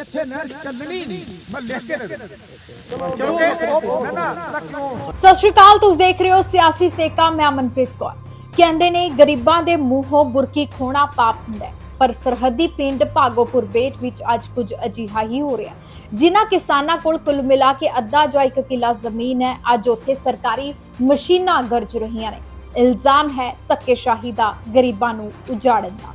ਇੱਥੇ ਨਹਿਰ ਚੱਲਣੀ ਨਹੀਂ। ਮੈਂ ਲਿਖ ਕੇ ਦੇ ਦਿੰਦਾ। ਕਿਉਂਕਿ ਉਹ ਨਾ ਨਾ ਪਤਾ ਕਿਉਂ ਸਤਿ ਸ਼੍ਰੀ ਅਕਾਲ ਤੁਸੀਂ ਦੇਖ ਰਹੇ ਹੋ ਸਿਆਸੀ ਸੇਕਾ। ਮੈਂ ਅਮਨਪ੍ਰੀਤ ਕੌਰ। ਕਹਿੰਦੇ ਨੇ ਗਰੀਬਾਂ ਦੇ ਮੂੰਹੋਂ ਬੁਰਕੀ ਖੋਣਾ ਪਾਪ ਹੁੰਦਾ ਹੈ। ਪਰ ਸਰਹੱਦੀ ਪਿੰਡ ਭਾਗੋਪੁਰ ਬੇਟ ਵਿੱਚ ਅੱਜ ਕੁਝ ਅਜਿਹਾ ਹੀ ਹੋ ਰਿਹਾ ਜਿਨ੍ਹਾਂ ਕਿਸਾਨਾਂ ਕੋਲ ਕੁੱਲ ਮਿਲਾ ਕੇ ਅੱਧਾ ਜੋ ਇੱਕ ਕਿੱਲਾ ਜ਼ਮੀਨ ਹੈ ਅੱਜ ਉੱਥੇ ਸਰਕਾਰੀ ਮਸ਼ੀਨਾਂ ਗਰਜ ਰਹੀਆਂ ਨੇ। ਇਲਜ਼ਾਮ ਹੈ ਧੱਕੇਸ਼ਾਹੀ ਦਾ ਗਰੀਬਾਂ ਨੂੰ ਉਜਾੜਨ ਦਾ।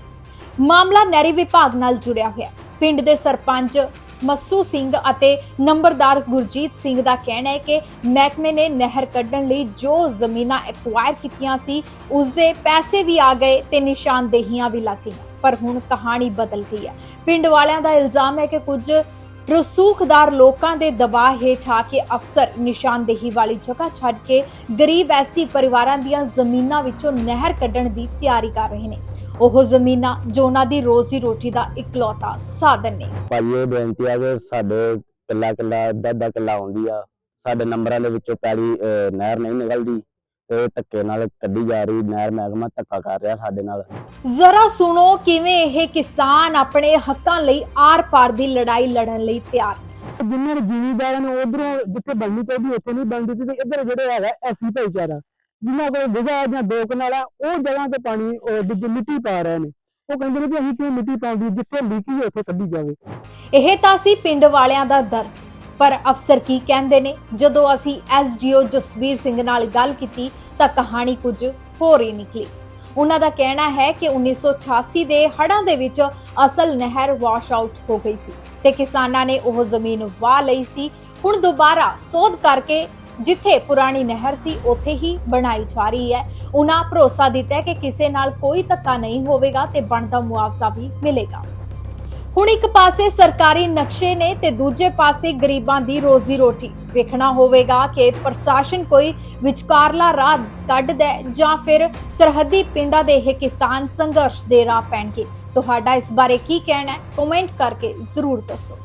ਮਾਮਲਾ ਨਹਿਰੀ ਵਿਭਾਗ ਨਾਲ ਜੁੜਿਆ ਹੋਇਆ ਹੈ। ਪਿੰਡ ਦੇ ਸਰਪੰਚ ਮੱਸੂ ਸਿੰਘ ਅਤੇ ਨੰਬਰਦਾਰ ਗੁਰਜੀਤ ਸਿੰਘ ਦਾ ਕਹਿਣਾ ਹੈ ਕਿ ਮਹਿਕਮੇ ਨੇ ਨਹਿਰ ਕੱਢਣ ਲਈ ਜੋ ਜ਼ਮੀਨਾਂ ਐਕਵਾਇਰ ਕੀਤੀਆਂ ਸੀ ਉਸ ਦੇ ਪੈਸੇ ਵੀ ਆ ਗਏ ਤੇ ਨਿਸ਼ਾਨਦੇਹੀਆਂ ਵੀ ਲੱਗ ਗਈਆਂ। ਪਰ ਹੁਣ ਕਹਾਣੀ ਬਦਲ ਗਈ ਹੈ। ਪਿੰਡ ਵਾਲਿਆਂ ਦਾ ਇਲਜ਼ਾਮ ਹੈ ਕਿ ਕੁਝ ਰਸੂਖਦਾਰ ਲੋਕਾਂ ਦੇ ਦਬਾਅ ਹੇਠ ਆ ਕੇ ਅਫਸਰ ਨਿਸ਼ਾਨਦੇਹੀ ਵਾਲੀ ਜਗ੍ਹਾ ਛੱਡ ਕੇ ਗਰੀਬ ਐਸੀ ਪਰਿਵਾਰਾਂ ਦੀਆਂ ਜ਼ਮੀਨਾਂ ਵਿੱਚੋਂ ਨਹਿਰ ਕੱਢਣ ਦੀ ਤਿਆਰੀ ਕਰ ਰਹੇ ਨੇ। ਉਹ ਜ਼ਮੀਨਾਂ ਜੋ ਉਹਨਾਂ ਦੀ ਰੋਜ਼ੀ ਰੋਟੀ ਦਾ ਇਕਲੌਤਾ ਸਾਧਨ ਨੇ। ਭਾਜੀ ਇਹ ਬੇਨਤੀ ਆ ਕਿ ਸਾਡੇ ਕਿੱਲਾ ਕਿੱਲਾ ਅੱਧਾ ਅੱਧਾ ਕਿੱਲਾ ਆਉਂਦੀ ਆ। ਸਾਡੇ ਨੰਬਰਾਂ ਦੇ ਵਿੱਚੋਂ ਪੈਲੀ ਅਹ, ਨਹਿਰ ਨਹੀਂ ਨਿਕਲਦੀ ਤੇ ਧੱਕੇ ਨਾਲ ਕੱਢੀ ਜਾ ਰਹੀ ਨਹਿਰ ਮਹਿਕਮਾ ਧੱਕਾ ਕਰ ਰਿਹਾ ਸਾਡੇ ਨਾਲ। ਜ਼ਰਾ ਸੁਣੋ ਕਿਵੇਂ ਇਹ ਕਿਸਾਨ ਆਪਣੇ ਹੱਕਾਂ ਲਈ ਆਰ-ਪਾਰ ਦੀ ਲੜਾਈ ਲੜਨ ਲਈ ਤਿਆਰ ਨੇ। ਜਿੰਨੇ ਜ਼ਿਮੀਂਦਾਰਾਂ ਨੂੰ ਉਧਰੋਂ ਜਿੱਥੇ ਬਣਨੀ ਚਾਹੀਦੀ ਉੱਥੇ ਨਹੀਂ ਬਣਦੀ ਤੇ ਇੱਧਰ ਜਿਹੜੇ ਹੈਗਾ ਐਸੀ ਭਾਈਚਾਰਾ। ਜਿਨ੍ਹਾਂ ਕੋਲ ਵਿਗਾ ਜਾਂ ਦੋ ਕਨਾਲਾ, ਉਹ ਜਗ੍ਹਾ ਤੇ ਪਾਣੀ ਦੂਜੀ ਮਿੱਟੀ ਪਾ ਰਹੇ ਨੇ। ਉਹ ਕਹਿੰਦੇ ਨੇ ਵੀ ਅਸੀਂ ਕਿਉਂ ਮਿੱਟੀ ਪਾਉਂਦੀ ਜਿੱਥੇ ਲੀਕੀ ਹੈ, ਉੱਥੇ ਕੱਢੀ ਜਾਵੇ। ਇਹ ਤਾਂ ਸੀ ਪਿੰਡ ਵਾਲਿਆਂ ਦਾ ਦਰਦ। ਪਰ ਅਫਸਰ ਕੀ ਕਹਿੰਦੇ ਨੇ? ਜਦੋਂ ਅਸੀਂ ਐਸਡੀਓ ਜਸਵੀਰ ਸਿੰਘ ਨਾਲ ਗੱਲ ਕੀਤੀ, ਤਾਂ ਕਹਾਣੀ ਕੁਝ ਹੋਰ ਹੀ ਨਿਕਲੀ। ਉਹਨਾਂ ਦਾ ਕਹਿਣਾ ਹੈ ਕਿ 1988 ਦੇ ਹੜ੍ਹਾਂ ਦੇ ਵਿੱਚ ਅਸਲ ਨਹਿਰ ਵਾਸ਼ ਆਊਟ ਹੋ ਗਈ ਸੀ ਤੇ ਕਿਸਾਨਾਂ ਨੇ ਉਹ ਜ਼ਮੀਨ ਵਾਹ ਲਈ ਸੀ। ਹੁਣ ਦੁਬਾਰਾ ਸੋਧ ਕਰਕੇ ਜਿੱਥੇ ਪੁਰਾਣੀ ਨਹਿਰ ਸੀ, ਉੱਥੇ ਹੀ ਬਣਾਈ ਜਾ ਰਹੀ ਹੈ। ਉਹਨਾਂ ਭਰੋਸਾ ਦਿੱਤਾ ਹੈ ਕਿ ਕਿਸੇ ਨਾਲ ਕੋਈ ਧੱਕਾ ਨਹੀਂ ਹੋਵੇਗਾ ਤੇ ਬਣਦਾ ਮੁਆਵਜ਼ਾ ਵੀ ਮਿਲੇਗਾ। ਹੁਣ ਇੱਕ ਪਾਸੇ ਸਰਕਾਰੀ ਨਕਸ਼ੇ ਨੇ ਤੇ ਦੂਜੇ ਪਾਸੇ ਗਰੀਬਾਂ ਦੀ ਰੋਜ਼ੀ ਰੋਟੀ ਵੇਖਣਾ ਹੋਵੇਗਾ ਕਿ ਪ੍ਰਸ਼ਾਸਨ ਕੋਈ ਵਿਚਕਾਰਲਾ ਰਾਹ ਕੱਢਦਾ ਹੈ ਜਾਂ ਫਿਰ ਸਰਹੱਦੀ ਪਿੰਡਾਂ ਦੇ ਇਹ ਕਿਸਾਨ ਸੰਘਰਸ਼ ਦੇ ਰਾਹ ਪੈਣਗੇ। ਤੁਹਾਡਾ ਇਸ ਬਾਰੇ ਕੀ ਕਹਿਣਾ ਹੈ? ਕਮੈਂਟ ਕਰਕੇ ਜ਼ਰੂਰ ਦੱਸੋ।